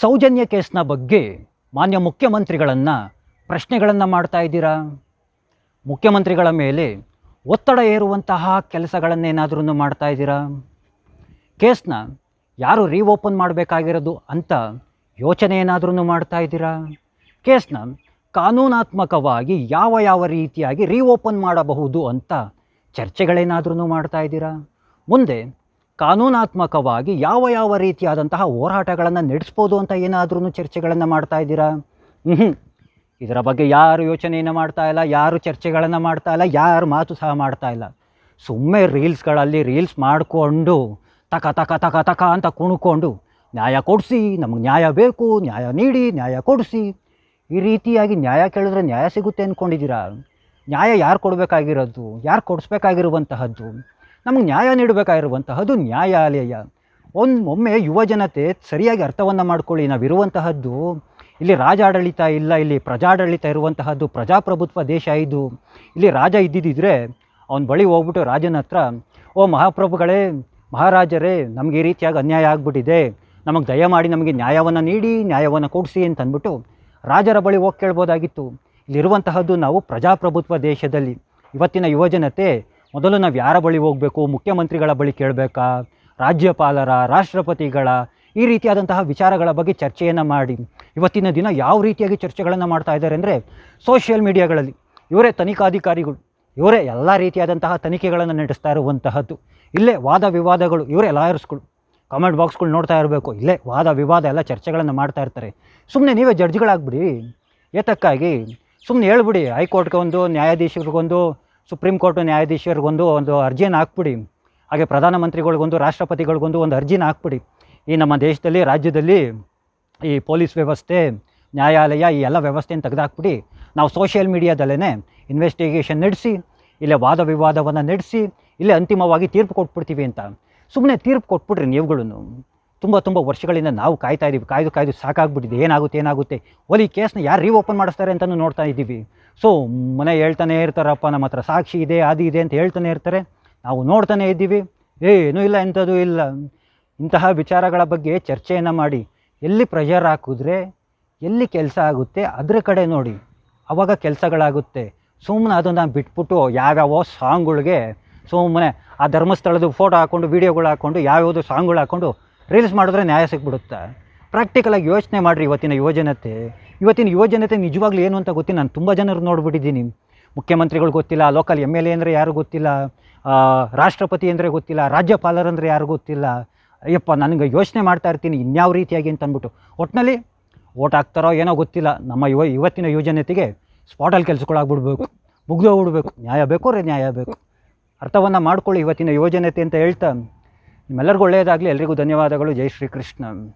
ಸೌಜನ್ಯ ಕೇಸ್ನ ಬಗ್ಗೆ ಮಾನ್ಯ ಮುಖ್ಯಮಂತ್ರಿಗಳನ್ನು ಪ್ರಶ್ನೆಗಳನ್ನು ಮಾಡ್ತಾ ಇದ್ದೀರಾ? ಮುಖ್ಯಮಂತ್ರಿಗಳ ಮೇಲೆ ಒತ್ತಡ ಏರುವಂತಹ ಕೆಲಸಗಳನ್ನೇನಾದ್ರೂ ಮಾಡ್ತಾ ಇದ್ದೀರಾ? ಕೇಸ್ನ ಯಾರು ರೀಓಪನ್ ಮಾಡಬೇಕಾಗಿರೋದು ಅಂತ ಯೋಚನೆ ಏನಾದ್ರೂ ಮಾಡ್ತಾ ಇದ್ದೀರಾ? ಕೇಸ್ನ ಕಾನೂನಾತ್ಮಕವಾಗಿ ಯಾವ ಯಾವ ರೀತಿಯಾಗಿ ರೀಓಪನ್ ಮಾಡಬಹುದು ಅಂತ ಚರ್ಚೆಗಳೇನಾದ್ರೂ ಮಾಡ್ತಾ ಇದ್ದೀರಾ? ಮುಂದೆ ಕಾನೂನಾತ್ಮಕವಾಗಿ ಯಾವ ಯಾವ ರೀತಿಯಾದಂತಹ ಹೋರಾಟಗಳನ್ನು ನಡೆಸ್ಬೋದು ಅಂತ ಏನಾದ್ರೂ ಚರ್ಚೆಗಳನ್ನು ಮಾಡ್ತಾ ಇದ್ದೀರಾ? ಹ್ಞೂ ಇದರ ಬಗ್ಗೆ ಯಾರು ಯೋಚನೆಯನ್ನು ಮಾಡ್ತಾ ಇಲ್ಲ, ಯಾರು ಚರ್ಚೆಗಳನ್ನು ಮಾಡ್ತಾ ಇಲ್ಲ, ಯಾರು ಮಾತು ಸಹ ಮಾಡ್ತಾ ಇಲ್ಲ. ಸುಮ್ಮನೆ ರೀಲ್ಸ್ಗಳಲ್ಲಿ ರೀಲ್ಸ್ ಮಾಡಿಕೊಂಡು ತಕ ತಕ ತಕ ತಕ ಅಂತ ಕುಣ್ಕೊಂಡು ನ್ಯಾಯ ಕೊಡಿಸಿ, ನಮಗೆ ನ್ಯಾಯ ಬೇಕು, ನ್ಯಾಯ ನೀಡಿ, ನ್ಯಾಯ ಕೊಡಿಸಿ. ಈ ರೀತಿಯಾಗಿ ನ್ಯಾಯ ಕೇಳಿದ್ರೆ ನ್ಯಾಯ ಸಿಗುತ್ತೆ ಅಂದ್ಕೊಂಡಿದ್ದೀರಾ ನ್ಯಾಯ ಯಾರು ಕೊಡಬೇಕಾಗಿರೋದು? ಯಾರು ಕೊಡಿಸ್ಬೇಕಾಗಿರುವಂತಹದ್ದು? ನಮಗೆ ನ್ಯಾಯ ನೀಡಬೇಕಾಗಿರುವಂತಹದ್ದು ನ್ಯಾಯಾಲಯ. ಒಂದು ಒಮ್ಮೆ ಯುವ ಜನತೆ ಸರಿಯಾಗಿ ಅರ್ಥವನ್ನು ಮಾಡ್ಕೊಳ್ಳಿ. ನಾವಿರುವಂತಹದ್ದು ಇಲ್ಲಿ ರಾಜಾಡಳಿತ ಇಲ್ಲ, ಇಲ್ಲಿ ಪ್ರಜಾಡಳಿತ ಇರುವಂತಹದ್ದು ಪ್ರಜಾಪ್ರಭುತ್ವ ದೇಶ ಇದು. ಇಲ್ಲಿ ರಾಜ ಇದ್ದಿದ್ದಿದ್ರೆ ಅವನ ಬಳಿ ಹೋಗ್ಬಿಟ್ಟು ರಾಜನ ಹತ್ರ, ಓ ಮಹಾಪ್ರಭುಗಳೇ, ಮಹಾರಾಜರೇ, ನಮಗೆ ಈ ರೀತಿಯಾಗಿ ಅನ್ಯಾಯ ಆಗ್ಬಿಟ್ಟಿದೆ. ನಮಗೆ ದಯಮಾಡಿ ನಮಗೆ ನ್ಯಾಯವನ್ನು ನೀಡಿ, ನ್ಯಾಯವನ್ನು ಕೊಡಿಸಿ ಅಂತಂದ್ಬಿಟ್ಟು ರಾಜರ ಬಳಿ ಹೋಗಿ ಕೇಳ್ಬೋದಾಗಿತ್ತು. ಇಲ್ಲಿರುವಂತಹದ್ದು ನಾವು ಪ್ರಜಾಪ್ರಭುತ್ವ ದೇಶದಲ್ಲಿ. ಇವತ್ತಿನ ಯುವಜನತೆ ಮೊದಲು ನಾವು ಯಾರ ಬಳಿ ಹೋಗಬೇಕು? ಮುಖ್ಯಮಂತ್ರಿಗಳ ಬಳಿ ಕೇಳಬೇಕಾ? ರಾಜ್ಯಪಾಲರ, ರಾಷ್ಟ್ರಪತಿಗಳ ಈ ರೀತಿಯಾದಂತಹ ವಿಚಾರಗಳ ಬಗ್ಗೆ ಚರ್ಚೆಯನ್ನು ಮಾಡಿ. ಇವತ್ತಿನ ದಿನ ಯಾವ ರೀತಿಯಾಗಿ ಚರ್ಚೆಗಳನ್ನು ಮಾಡ್ತಾ ಇದ್ದಾರೆ ಅಂದರೆ ಸೋಷಿಯಲ್ ಮೀಡಿಯಾಗಳಲ್ಲಿ ಇವರೇ ತನಿಖಾಧಿಕಾರಿಗಳು, ಇವರೇ ಎಲ್ಲ ರೀತಿಯಾದಂತಹ ತನಿಖೆಗಳನ್ನು ನಡೆಸ್ತಾ ಇರುವಂತಹದ್ದು. ಇಲ್ಲೇ ವಾದ ವಿವಾದಗಳು, ಇವರೇ ಲಾಯರ್ಸ್ಗಳು ಕಾಮೆಂಟ್ ಬಾಕ್ಸ್ಗಳು ನೋಡ್ತಾ ಇರಬೇಕು. ಇಲ್ಲೇ ವಾದ ವಿವಾದ ಎಲ್ಲ ಚರ್ಚೆಗಳನ್ನು ಮಾಡ್ತಾ ಇರ್ತಾರೆ. ಸುಮ್ಮನೆ ನೀವೇ ಜಡ್ಜ್ಗಳಾಗ್ಬಿಡಿ ಏತಕ್ಕಾಗಿ ಸುಮ್ಮನೆ ಹೇಳ್ಬಿಡಿ ಹೈಕೋರ್ಟ್ಗೆ ಒಂದು ನ್ಯಾಯಾಧೀಶರಿಗೊಂದು ಸುಪ್ರೀಂ ಕೋರ್ಟ್ ನ್ಯಾಯಾಧೀಶರಿಗೊಂದು ಒಂದು ಅರ್ಜಿಯನ್ನು ಹಾಕ್ಬಿಡಿ. ಹಾಗೆ ಪ್ರಧಾನಮಂತ್ರಿಗಳಿಗೊಂದು, ರಾಷ್ಟ್ರಪತಿಗಳಿಗೊಂದು ಒಂದು ಅರ್ಜಿನ ಹಾಕ್ಬಿಡಿ. ಈ ನಮ್ಮ ದೇಶದಲ್ಲಿ, ರಾಜ್ಯದಲ್ಲಿ ಈ ಪೊಲೀಸ್ ವ್ಯವಸ್ಥೆ, ನ್ಯಾಯಾಲಯ ಈ ಎಲ್ಲ ವ್ಯವಸ್ಥೆಯನ್ನು ತೆಗೆದಾಕ್ಬಿಡಿ. ನಾವು ಸೋಷಿಯಲ್ ಮೀಡಿಯಾದಲ್ಲೇ ಇನ್ವೆಸ್ಟಿಗೇಷನ್ ನಡೆಸಿ, ಇಲ್ಲೇ ವಾದ ವಿವಾದವನ್ನು ನಡೆಸಿ, ಇಲ್ಲೇ ಅಂತಿಮವಾಗಿ ತೀರ್ಪು ಕೊಟ್ಬಿಡ್ತೀವಿ ಅಂತ. ಸುಮ್ಮನೆ ತೀರ್ಪು ಕೊಟ್ಬಿಡ್ರಿ ನೀವುಗಳನ್ನು. ತುಂಬ ತುಂಬ ವರ್ಷಗಳಿಂದ ನಾವು ಕಾಯ್ತಾ ಇದ್ದೀವಿ ಕಾಯ್ದು ಕಾಯ್ದು ಸಾಕಾಗ್ಬಿಟ್ಟಿದೆ. ಏನಾಗುತ್ತೆ ಏನಾಗುತ್ತೆ? ಒಲಿ ಕೇಸ್ನ ಯಾರು ರೀಓಪನ್ ಮಾಡಿಸ್ತಾರೆ ಅಂತಲೂ ನೋಡ್ತಾ ಇದ್ದೀವಿ. ಸೊ ಮನೆ ಹೇಳ್ತಾನೆ ಇರ್ತಾರಪ್ಪ, ನಮ್ಮ ಹತ್ರ ಸಾಕ್ಷಿ ಇದೆ, ಅದು ಇದೆ ಅಂತ ಹೇಳ್ತಾನೆ ಇರ್ತಾರೆ. ನಾವು ನೋಡ್ತಾನೆ ಇದ್ದೀವಿ. ಏನೂ ಇಲ್ಲ ಎಂಥದ್ದು ಇಲ್ಲ. ಇಂತಹ ವಿಚಾರಗಳ ಬಗ್ಗೆ ಚರ್ಚೆಯನ್ನು ಮಾಡಿ. ಎಲ್ಲಿ ಪ್ರೆಷರ್ ಹಾಕಿದ್ರೆ, ಎಲ್ಲಿ ಕೆಲಸ ಆಗುತ್ತೆ, ಅದರ ಕಡೆ ನೋಡಿ. ಆವಾಗ ಕೆಲಸಗಳಾಗುತ್ತೆ. ಸುಮ್ಮನೆ ಅದನ್ನು ಬಿಟ್ಬಿಟ್ಟು ಯಾವ್ಯಾವ ಸಾಂಗ್ಗಳಿಗೆ ಸುಮ್ಮನೆ ಆ ಧರ್ಮಸ್ಥಳದ ಫೋಟೋ ಹಾಕ್ಕೊಂಡು ವೀಡಿಯೋಗಳು ಹಾಕ್ಕೊಂಡು ಯಾವ್ಯಾವುದು ಸಾಂಗ್ಗಳು ಹಾಕ್ಕೊಂಡು ರೀಲ್ಸ್ ಮಾಡಿದ್ರೆ ನ್ಯಾಯ ಸಿಕ್ಬಿಡುತ್ತೆ ಪ್ರಾಕ್ಟಿಕಲಾಗಿ ಯೋಚನೆ ಮಾಡಿರಿ ಇವತ್ತಿನ ಯುವಜನತೆ. ಇವತ್ತಿನ ಯುವಜನತೆ ನಿಜವಾಗ್ಲೂ ಏನು ಅಂತ ಗೊತ್ತಿಲ್ಲ. ನಾನು ತುಂಬ ಜನರು ನೋಡ್ಬಿಟ್ಟಿದ್ದೀನಿ. ಮುಖ್ಯಮಂತ್ರಿಗಳು ಗೊತ್ತಿಲ್ಲ ಲೋಕಲ್ ಎಂ ಎಲ್ ಎ ಅಂದರೆ ಯಾರು ಗೊತ್ತಿಲ್ಲ ರಾಷ್ಟ್ರಪತಿ ಅಂದರೆ ಗೊತ್ತಿಲ್ಲ ರಾಜ್ಯಪಾಲರಂದರೆ ಯಾರು ಗೊತ್ತಿಲ್ಲ. ಅಯ್ಯಪ್ಪ ನನಗೆ ಯೋಚನೆ ಮಾಡ್ತಾ ಇರ್ತೀನಿ ಇನ್ಯಾವ ರೀತಿಯಾಗಿ ಅಂತ ಅಂದ್ಬಿಟ್ಟು. ಒಟ್ಟಿನಲ್ಲಿ ಓಟ್ ಹಾಕ್ತಾರೋ ಏನೋ ಗೊತ್ತಿಲ್ಲ. ನಮ್ಮ ಯುವ, ಇವತ್ತಿನ ಯುವಜನತೆಗೆ ಸ್ಪಾಟಲ್ಲಿ ಕೆಲಸಗಳಾಗ್ಬಿಡ್ಬೇಕು. ಮುಗ್ದೋಗ್ಬಿಡ್ಬೇಕು. ನ್ಯಾಯ ಬೇಕು ರೇ ನ್ಯಾಯ ಬೇಕು. ಅರ್ಥವನ್ನು ಮಾಡ್ಕೊಳ್ಳಿ ಇವತ್ತಿನ ಯುವಜನತೆ ಅಂತ ಹೇಳ್ತಾ. ನಿಮ್ಮೆಲ್ಲರಿಗೂ ಒಳ್ಳೆಯದಾಗಲಿ. ಎಲ್ರಿಗೂ ಧನ್ಯವಾದಗಳು. ಜೈ ಶ್ರೀಕೃಷ್ಣ.